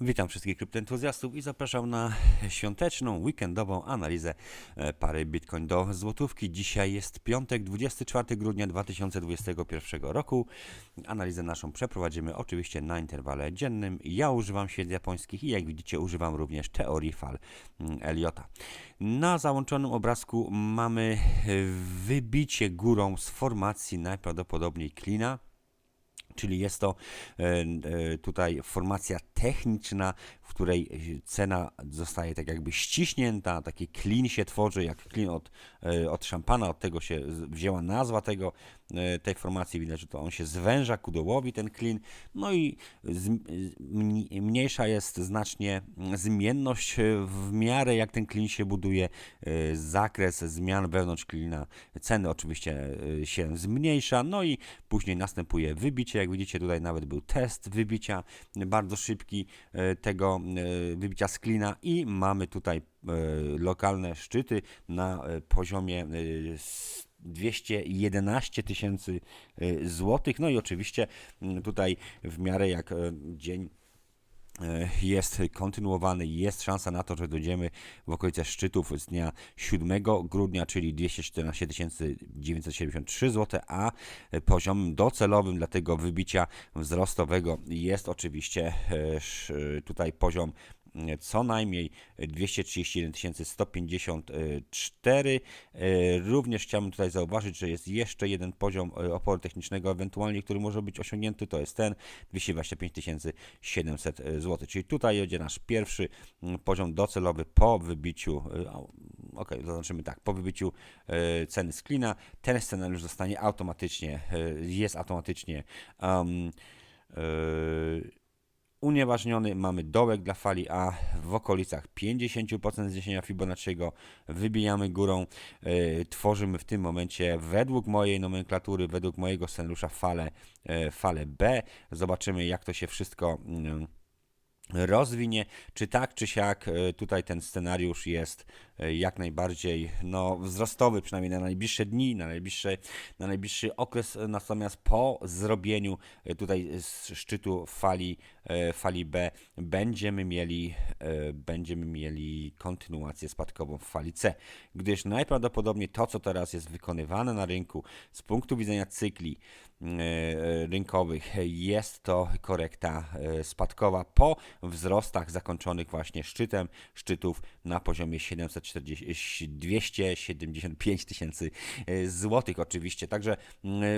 Witam wszystkich kryptoentuzjastów i zapraszam na świąteczną, weekendową analizę e, pary Bitcoin do złotówki. Dzisiaj jest piątek, 24 grudnia 2021 roku. Analizę naszą przeprowadzimy oczywiście na interwale dziennym. Ja używam świec japońskich i jak widzicie używam również teorii fal mm, Eliota. Na załączonym obrazku mamy e, wybicie górą z formacji najprawdopodobniej klina. Czyli jest to e, e, tutaj formacja techniczna, w której cena zostaje tak jakby ściśnięta, taki klin się tworzy, jak klin od, e, od szampana, od tego się wzięła nazwa tego, tej formacji, widać, że to on się zwęża ku dołowi, ten klin, no i mniejsza jest znacznie zmienność w miarę jak ten klin się buduje, zakres zmian wewnątrz klina, ceny oczywiście się zmniejsza, no i później następuje wybicie, jak widzicie tutaj nawet był test wybicia, bardzo szybki e, tego e, wybicia z klina i mamy tutaj e, lokalne szczyty na poziomie e, s- 211 tysięcy złotych. No i oczywiście tutaj w miarę jak dzień jest kontynuowany, jest szansa na to, że dojdziemy w okolice szczytów z dnia 7 grudnia, czyli 214 973 zł, a poziomem docelowym dla tego wybicia wzrostowego jest oczywiście e, tutaj poziom e, co najmniej 231 154. E, Również chciałbym tutaj zauważyć, że jest jeszcze jeden poziom e, oporu technicznego, ewentualnie, który może być osiągnięty, to jest ten 225 700 zł. Czyli tutaj będzie nasz pierwszy mm, poziom docelowy po wybiciu, e, ok, zaznaczymy tak, po wybiciu ceny z klina, ten scenariusz zostanie automatycznie, jest automatycznie um, e, unieważniony. Mamy dołek dla fali A w okolicach 50% zniesienia Fibonacciego. Wybijamy górą. e, tworzymy w tym momencie według mojej nomenklatury, według mojego scenariusza falę, e, falę B. Zobaczymy jak to się wszystko mm, rozwinie, czy tak, czy siak, e, tutaj ten scenariusz jest e, jak najbardziej no, wzrostowy, przynajmniej na najbliższe dni, na najbliższy, na najbliższy okres, e, natomiast po zrobieniu tutaj z szczytu fali, fali B będziemy mieli, będziemy mieli kontynuację spadkową w fali C, gdyż najprawdopodobniej to, co teraz jest wykonywane na rynku z punktu widzenia cykli e, rynkowych, jest to korekta spadkowa po wzrostach zakończonych właśnie szczytem szczytów na poziomie 740, 275 tysięcy e, złotych oczywiście. Także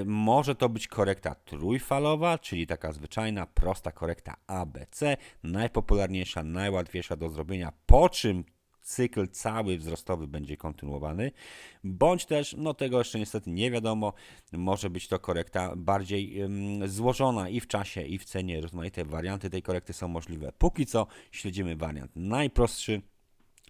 może to być korekta trójfalowa, czyli taka zwyczajna, prosta korekta ABC, najpopularniejsza, najłatwiejsza do zrobienia, po czym cykl cały wzrostowy będzie kontynuowany, bądź też, no tego jeszcze niestety nie wiadomo, może być to korekta bardziej ym, złożona i w czasie, i w cenie. Rozmaite warianty tej korekty są możliwe. Póki co śledzimy wariant najprostszy,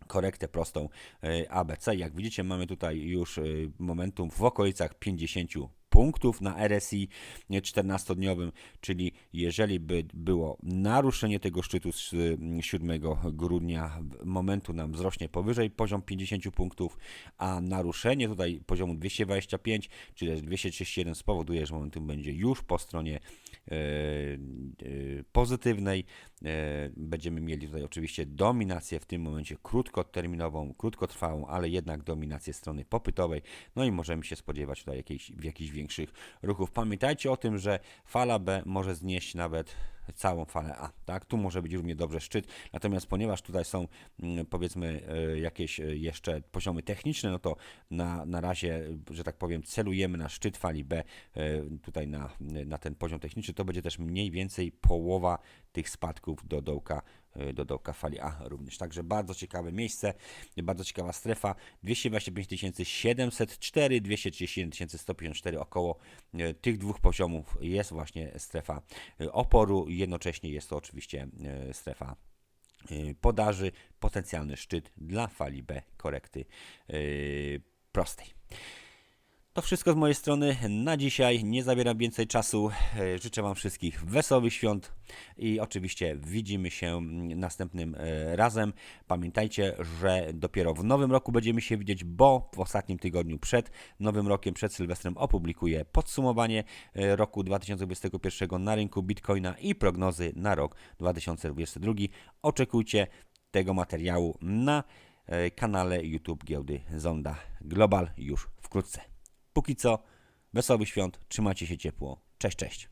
korektę prostą e, ABC. Jak widzicie, mamy tutaj już e, momentum w okolicach 50 punktów na RSI 14-dniowym, czyli jeżeli by było naruszenie tego szczytu z mm, 7 grudnia, momentu nam wzrośnie powyżej poziom 50 punktów, a naruszenie tutaj poziomu 225, czy też 231 spowoduje, że momentum będzie już po stronie e, pozytywnej. E, Będziemy mieli tutaj oczywiście dominację w tym momencie krótkoterminową, krótkotrwałą, ale jednak dominację strony popytowej. No i możemy się spodziewać tutaj jakiejś, jakichś większych ruchów. Pamiętajcie o tym, że fala B może znieść nawet całą falę A, tak? Tu może być równie dobrze szczyt, natomiast ponieważ tutaj są mm, powiedzmy e, jakieś e, jeszcze poziomy techniczne, no to na, na razie, że tak powiem, celujemy na szczyt fali B, e, tutaj na, na ten poziom techniczny, to będzie też mniej więcej połowa tych spadków do dołka e, do dołka fali A również. Także bardzo ciekawe miejsce, bardzo ciekawa strefa. 225 704, 231 154 około e, tych dwóch poziomów jest właśnie strefa e, oporu. Jednocześnie jest to oczywiście strefa podaży, potencjalny szczyt dla fali B korekty prostej. To wszystko z mojej strony na dzisiaj. Nie zabieram więcej czasu. E, Życzę Wam wszystkich wesołych świąt i oczywiście widzimy się następnym e, razem. Pamiętajcie, że dopiero w nowym roku będziemy się widzieć, bo w ostatnim tygodniu przed nowym rokiem, przed Sylwestrem opublikuję podsumowanie e, roku 2021 na rynku Bitcoina i prognozy na rok 2022. Oczekujcie tego materiału na kanale YouTube Giełdy Zonda Global już wkrótce. Póki co, wesołych świąt, trzymajcie się ciepło. Cześć, cześć.